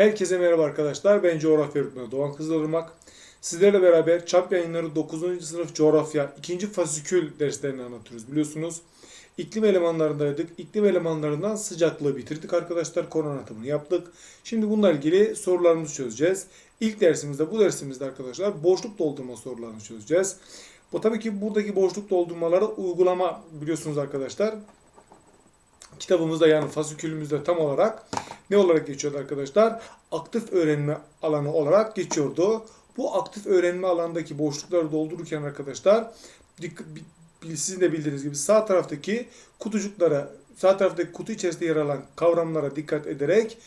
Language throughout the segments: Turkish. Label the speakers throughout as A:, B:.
A: Herkese merhaba arkadaşlar. Ben coğrafya öğretmeni Doğan Kızılırmak. Sizlerle beraber çap yayınları 9. sınıf coğrafya 2. fasikül derslerini anlatıyoruz biliyorsunuz. İklim elemanlarındaydık. İklim elemanlarından sıcaklığı bitirdik arkadaşlar. Konu anlatımını yaptık. Şimdi bununla ilgili sorularımızı çözeceğiz. İlk dersimizde bu dersimizde arkadaşlar boşluk doldurma sorularını çözeceğiz. Bu tabii ki buradaki boşluk doldurmaları uygulama biliyorsunuz arkadaşlar. Kitabımızda yani fasikülümüzde tam olarak ne olarak geçiyordu arkadaşlar? Aktif öğrenme alanı olarak geçiyordu. Bu aktif öğrenme alanındaki boşlukları doldururken arkadaşlar sizin de bildiğiniz gibi sağ taraftaki kutucuklara, sağ taraftaki kutu içerisinde yer alan kavramlara dikkat ederek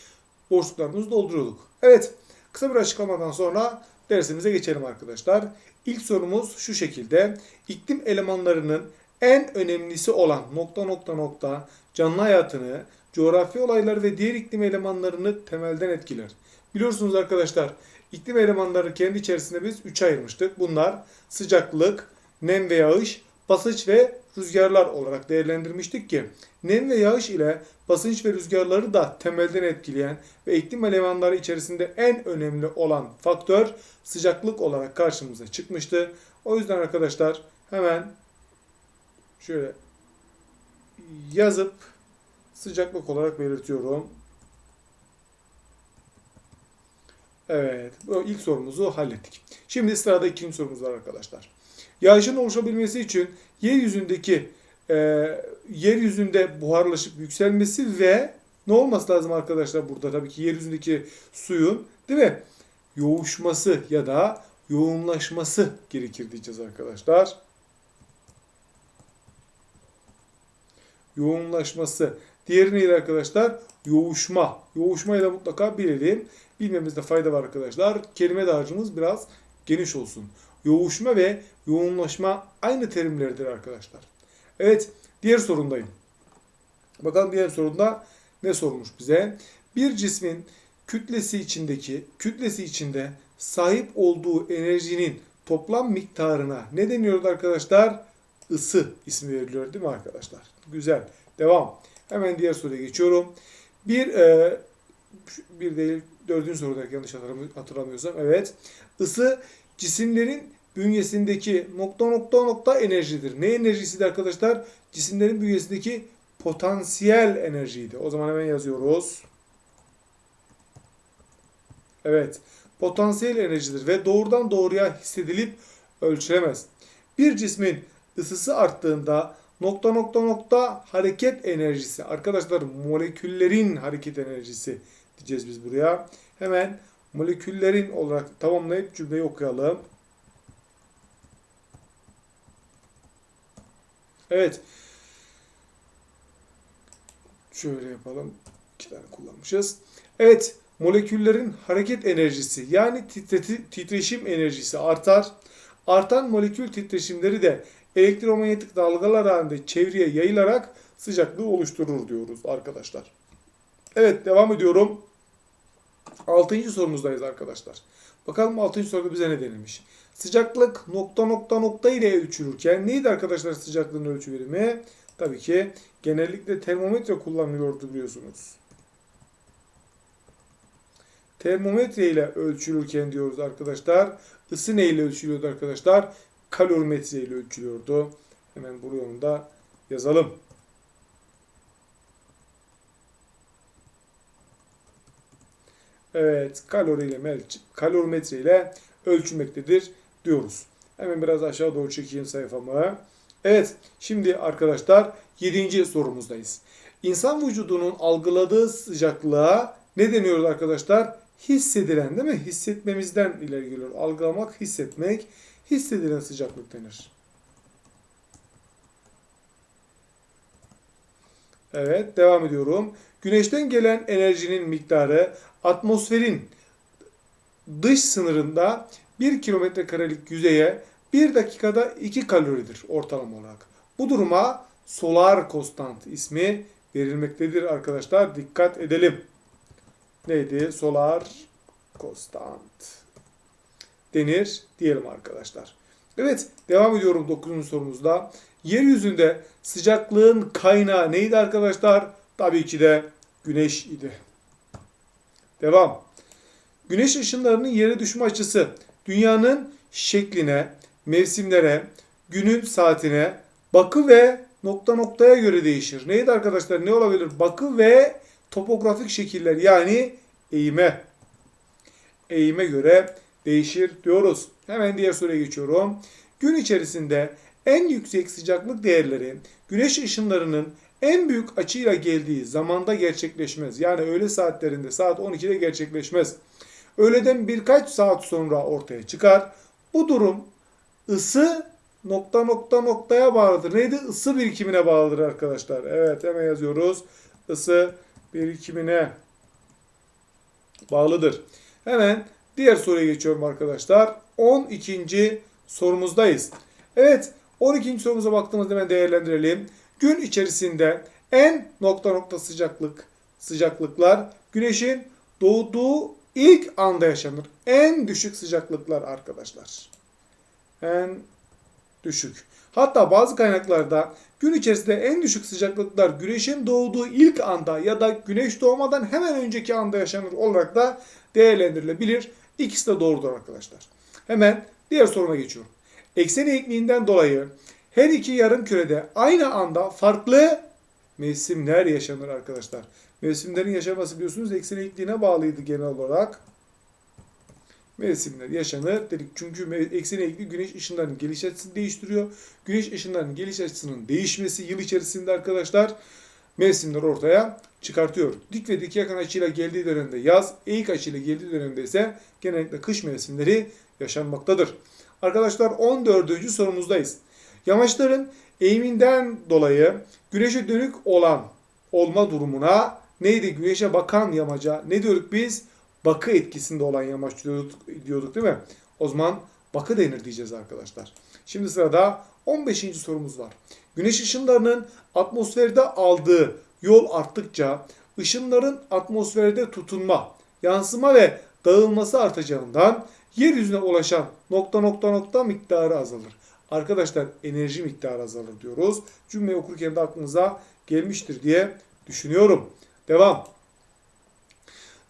A: boşluklarımızı dolduruyorduk. Evet, kısa bir açıklamadan sonra dersimize geçelim arkadaşlar. İlk sorumuz şu şekilde. İklim elemanlarının en önemlisi olan nokta nokta nokta canlı hayatını, coğrafi olaylar ve diğer iklim elemanlarını temelden etkiler. Biliyorsunuz arkadaşlar iklim elemanları kendi içerisinde biz 3'e ayırmıştık. Bunlar sıcaklık, nem ve yağış, basınç ve rüzgarlar olarak değerlendirmiştik ki nem ve yağış ile basınç ve rüzgarları da temelden etkileyen ve iklim elemanları içerisinde en önemli olan faktör sıcaklık olarak karşımıza çıkmıştı. O yüzden arkadaşlar hemen şöyle yazıp sıcaklık olarak belirtiyorum. Evet, ilk sorumuzu hallettik. Şimdi sırada ikinci sorumuz var arkadaşlar. Yağışın oluşabilmesi için yeryüzündeki e, yeryüzünde buharlaşıp yükselmesi ve ne olması lazım arkadaşlar burada tabii ki yeryüzündeki suyun değil mi? Yoğuşması ya da yoğunlaşması gerekir diyeceğiz arkadaşlar. Yoğunlaşması. Diğeri neydi arkadaşlar? Yoğuşma. Yoğuşmayı da mutlaka bilelim. Bilmemizde fayda var arkadaşlar. Kelime dağarcığımız biraz geniş olsun. Yoğuşma ve yoğunlaşma aynı terimlerdir arkadaşlar. Evet, diğer sorundayım. Bakalım diğer sorunda ne sormuş bize? Bir cismin kütlesi içindeki, kütlesi içinde sahip olduğu enerjinin toplam miktarına ne deniyordu arkadaşlar? Isı ismi veriliyor değil mi arkadaşlar? Güzel. Devam. Hemen diğer soruya geçiyorum. Bir e, bir değil dördüncü soruda yanlış hatırlamı- hatırlamıyorsam evet. Isı cisimlerin bünyesindeki nokta nokta nokta enerjidir. Ne enerjisiydi arkadaşlar? Cisimlerin bünyesindeki potansiyel enerjiydi. O zaman hemen yazıyoruz. Evet. Potansiyel enerjidir ve doğrudan doğruya hissedilip ölçülemez. Bir cismin ısısı arttığında nokta nokta nokta hareket enerjisi. Arkadaşlar moleküllerin hareket enerjisi diyeceğiz biz buraya. Hemen moleküllerin olarak tamamlayıp cümleyi okuyalım. Evet. Şöyle yapalım. İki tane kullanmışız. Evet. Moleküllerin hareket enerjisi yani titreti- titreşim enerjisi artar. Artan molekül titreşimleri de elektromanyetik dalgalar halinde çevreye yayılarak sıcaklığı oluşturur diyoruz arkadaşlar. Evet devam ediyorum. Altıncı sorumuzdayız arkadaşlar. Bakalım altıncı soruda bize ne denilmiş? Sıcaklık nokta nokta nokta ile ölçülürken neydi arkadaşlar sıcaklığın ölçü birimi? Tabii ki genellikle termometre kullanılıyordu biliyorsunuz. Termometre ile ölçülürken diyoruz arkadaşlar. Isı ne ile ölçülüyordu arkadaşlar? Kalorimetre ile ölçülüyordu. Hemen buraya onu da yazalım. Evet, kalori ile kalorimetre ile ölçülmektedir diyoruz. Hemen biraz aşağı doğru çekeyim sayfamı. Evet, şimdi arkadaşlar 7. sorumuzdayız. İnsan vücudunun algıladığı sıcaklığa ne deniyoruz arkadaşlar? Hissedilen değil mi? Hissetmemizden ileri geliyor. Algılamak, hissetmek. Hissedilen sıcaklık denir. Evet, devam ediyorum. Güneşten gelen enerjinin miktarı atmosferin dış sınırında 1 kilometre karelik yüzeye 1 dakikada 2 kaloridir ortalama olarak. Bu duruma solar konstant ismi verilmektedir arkadaşlar. Dikkat edelim. Neydi? Solar konstant denir diyelim arkadaşlar. Evet devam ediyorum 9. sorumuzda. Yeryüzünde sıcaklığın kaynağı neydi arkadaşlar? Tabii ki de güneş idi. Devam. Güneş ışınlarının yere düşme açısı dünyanın şekline, mevsimlere, günün saatine, bakı ve nokta noktaya göre değişir. Neydi arkadaşlar? Ne olabilir? Bakı ve topografik şekiller yani eğime. Eğime göre değişir diyoruz. Hemen diğer soruya geçiyorum. Gün içerisinde en yüksek sıcaklık değerleri güneş ışınlarının en büyük açıyla geldiği zamanda gerçekleşmez. Yani öğle saatlerinde saat 12'de gerçekleşmez. Öğleden birkaç saat sonra ortaya çıkar. Bu durum ısı nokta nokta noktaya bağlıdır. Neydi? Isı birikimine bağlıdır arkadaşlar. Evet hemen yazıyoruz. Isı birikimine bağlıdır. Hemen diğer soruya geçiyorum arkadaşlar. 12. sorumuzdayız. Evet 12. sorumuza baktığımızda hemen değerlendirelim. Gün içerisinde en nokta nokta sıcaklık sıcaklıklar güneşin doğduğu ilk anda yaşanır. En düşük sıcaklıklar arkadaşlar. En düşük. Hatta bazı kaynaklarda gün içerisinde en düşük sıcaklıklar güneşin doğduğu ilk anda ya da güneş doğmadan hemen önceki anda yaşanır olarak da değerlendirilebilir. İkisi de doğrudur arkadaşlar. Hemen diğer soruma geçiyorum. Eksen eğikliğinden dolayı her iki yarım kürede aynı anda farklı mevsimler yaşanır arkadaşlar. Mevsimlerin yaşaması biliyorsunuz eksen eğikliğine bağlıydı genel olarak. Mevsimler yaşanır dedik. Çünkü mev- eksen eğikliği güneş ışınlarının geliş açısını değiştiriyor. Güneş ışınlarının geliş açısının değişmesi yıl içerisinde arkadaşlar mevsimler ortaya çıkartıyor. Dik ve dik yakın açıyla geldiği dönemde yaz, eğik açıyla geldiği dönemde ise genellikle kış mevsimleri yaşanmaktadır. Arkadaşlar 14. sorumuzdayız. Yamaçların eğiminden dolayı güneşe dönük olan olma durumuna neydi? Güneşe bakan yamaca ne diyorduk biz? Bakı etkisinde olan yamaç diyorduk, diyorduk değil mi? O zaman bakı denir diyeceğiz arkadaşlar. Şimdi sırada 15. sorumuz var. Güneş ışınlarının atmosferde aldığı yol arttıkça ışınların atmosferde tutunma, yansıma ve dağılması artacağından yeryüzüne ulaşan nokta nokta nokta miktarı azalır. Arkadaşlar enerji miktarı azalır diyoruz. Cümleyi okurken de aklınıza gelmiştir diye düşünüyorum. Devam.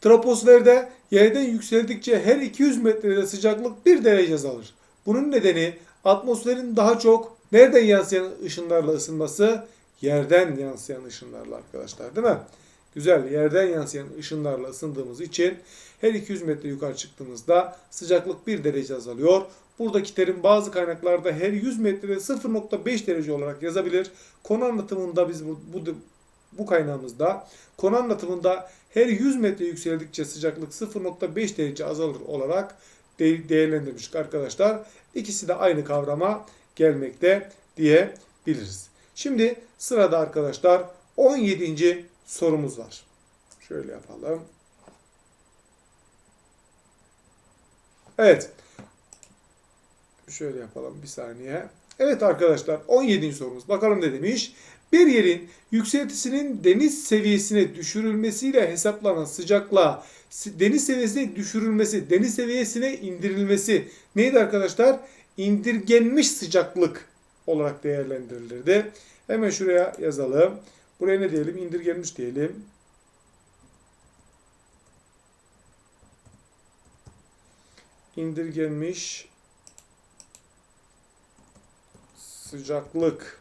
A: Troposferde yerden yükseldikçe her 200 metrede sıcaklık 1 derece azalır. Bunun nedeni atmosferin daha çok nereden yansıyan ışınlarla ısınması? Yerden yansıyan ışınlarla arkadaşlar değil mi? Güzel yerden yansıyan ışınlarla ısındığımız için her 200 metre yukarı çıktığımızda sıcaklık 1 derece azalıyor. Buradaki terim bazı kaynaklarda her 100 metrede 0.5 derece olarak yazabilir. Konu anlatımında biz bu, bu, bu kaynağımızda konu anlatımında her 100 metre yükseldikçe sıcaklık 0.5 derece azalır olarak de- değerlendirmiştik arkadaşlar. İkisi de aynı kavrama gelmekte diyebiliriz. Şimdi sırada arkadaşlar 17. sorumuz var. Şöyle yapalım. Evet. Şöyle yapalım bir saniye. Evet arkadaşlar 17. sorumuz. Bakalım ne demiş? Bir yerin yükseltisinin deniz seviyesine düşürülmesiyle hesaplanan sıcaklığa deniz seviyesine düşürülmesi, deniz seviyesine indirilmesi neydi arkadaşlar? İndirgenmiş sıcaklık olarak değerlendirilirdi. Hemen şuraya yazalım. Buraya ne diyelim? İndirgenmiş diyelim. İndirgenmiş sıcaklık.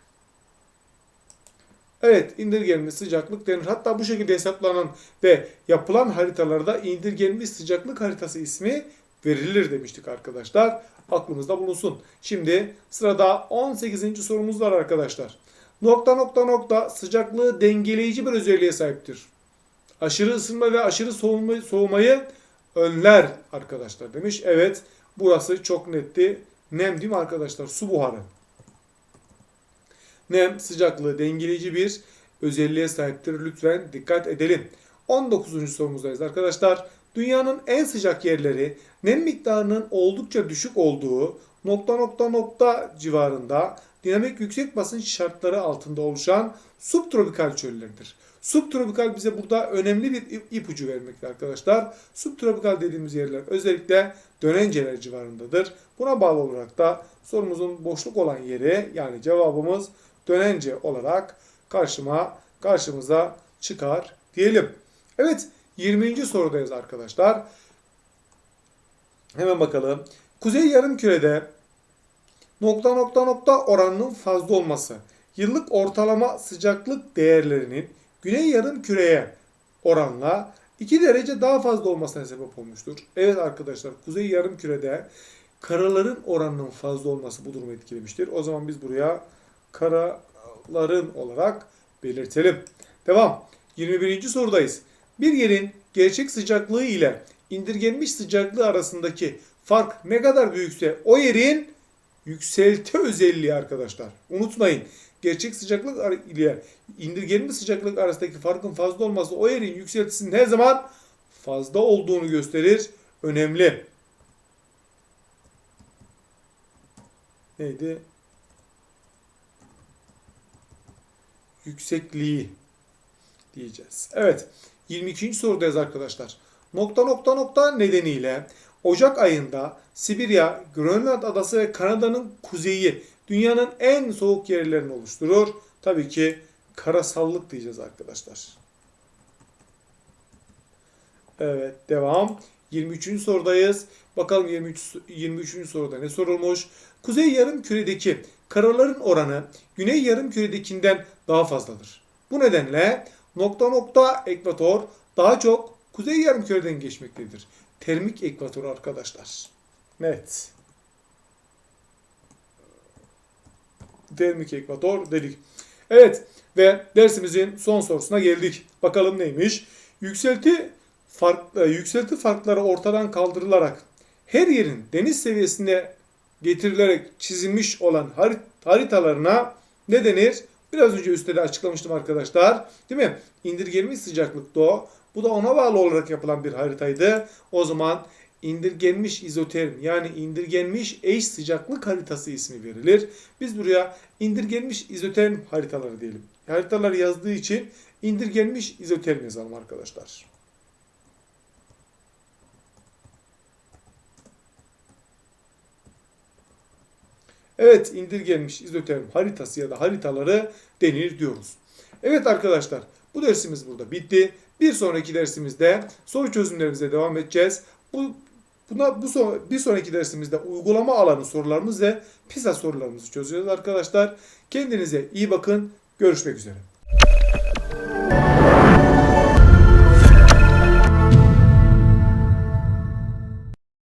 A: Evet, indirgenmiş sıcaklık denir. Hatta bu şekilde hesaplanan ve yapılan haritalarda indirgenmiş sıcaklık haritası ismi verilir demiştik arkadaşlar. Aklımızda bulunsun. Şimdi sırada 18. sorumuz var arkadaşlar. Nokta nokta nokta sıcaklığı dengeleyici bir özelliğe sahiptir. Aşırı ısınma ve aşırı soğuma, soğumayı önler arkadaşlar demiş. Evet, burası çok netti. Nem değil mi arkadaşlar? Su buharı. Nem sıcaklığı dengeleyici bir özelliğe sahiptir. Lütfen dikkat edelim. 19. sorumuzdayız arkadaşlar. Dünyanın en sıcak yerleri nem miktarının oldukça düşük olduğu nokta nokta nokta civarında dinamik yüksek basınç şartları altında oluşan subtropikal çöllerdir. Subtropikal bize burada önemli bir ip- ipucu vermekte arkadaşlar. Subtropikal dediğimiz yerler özellikle dönenceler civarındadır. Buna bağlı olarak da sorumuzun boşluk olan yeri yani cevabımız dönence olarak karşıma karşımıza çıkar diyelim. Evet 20. sorudayız arkadaşlar. Hemen bakalım. Kuzey yarımkürede nokta nokta nokta oranının fazla olması yıllık ortalama sıcaklık değerlerinin güney yarımküreye oranla 2 derece daha fazla olmasına sebep olmuştur. Evet arkadaşlar kuzey yarımkürede karaların oranının fazla olması bu durumu etkilemiştir. O zaman biz buraya karaların olarak belirtelim. Devam. 21. sorudayız. Bir yerin gerçek sıcaklığı ile indirgenmiş sıcaklığı arasındaki fark ne kadar büyükse o yerin yükselti özelliği arkadaşlar. Unutmayın. Gerçek sıcaklık ile indirgenmiş sıcaklık arasındaki farkın fazla olması o yerin yükseltisinin her zaman fazla olduğunu gösterir. Önemli. Neydi? Yüksekliği diyeceğiz. Evet. 22. sorudayız arkadaşlar. Nokta nokta nokta nedeniyle Ocak ayında Sibirya, Grönland adası ve Kanada'nın kuzeyi dünyanın en soğuk yerlerini oluşturur. Tabii ki karasallık diyeceğiz arkadaşlar. Evet devam. 23. sorudayız. Bakalım 23, 23. soruda ne sorulmuş? Kuzey yarım küredeki karaların oranı güney yarım küredekinden daha fazladır. Bu nedenle nokta nokta ekvator daha çok kuzey yarım küreden geçmektedir. Termik ekvator arkadaşlar. Evet. Termik ekvator dedik. Evet ve dersimizin son sorusuna geldik. Bakalım neymiş? Yükselti fark, e, yükselti farkları ortadan kaldırılarak her yerin deniz seviyesine getirilerek çizilmiş olan harit- haritalarına ne denir? Biraz önce üstte de açıklamıştım arkadaşlar. Değil mi? İndirgenmiş sıcaklıkta o. Bu da ona bağlı olarak yapılan bir haritaydı. O zaman indirgenmiş izoterm yani indirgenmiş eş sıcaklık haritası ismi verilir. Biz buraya indirgenmiş izoterm haritaları diyelim. Haritalar yazdığı için indirgenmiş izoterm yazalım arkadaşlar. Evet indirgenmiş izoterm haritası ya da haritaları denir diyoruz. Evet arkadaşlar bu dersimiz burada bitti. Bir sonraki dersimizde soru çözümlerimize devam edeceğiz. Bu buna bu son, bir sonraki dersimizde uygulama alanı sorularımız ve PISA sorularımızı çözeceğiz arkadaşlar. Kendinize iyi bakın. Görüşmek üzere.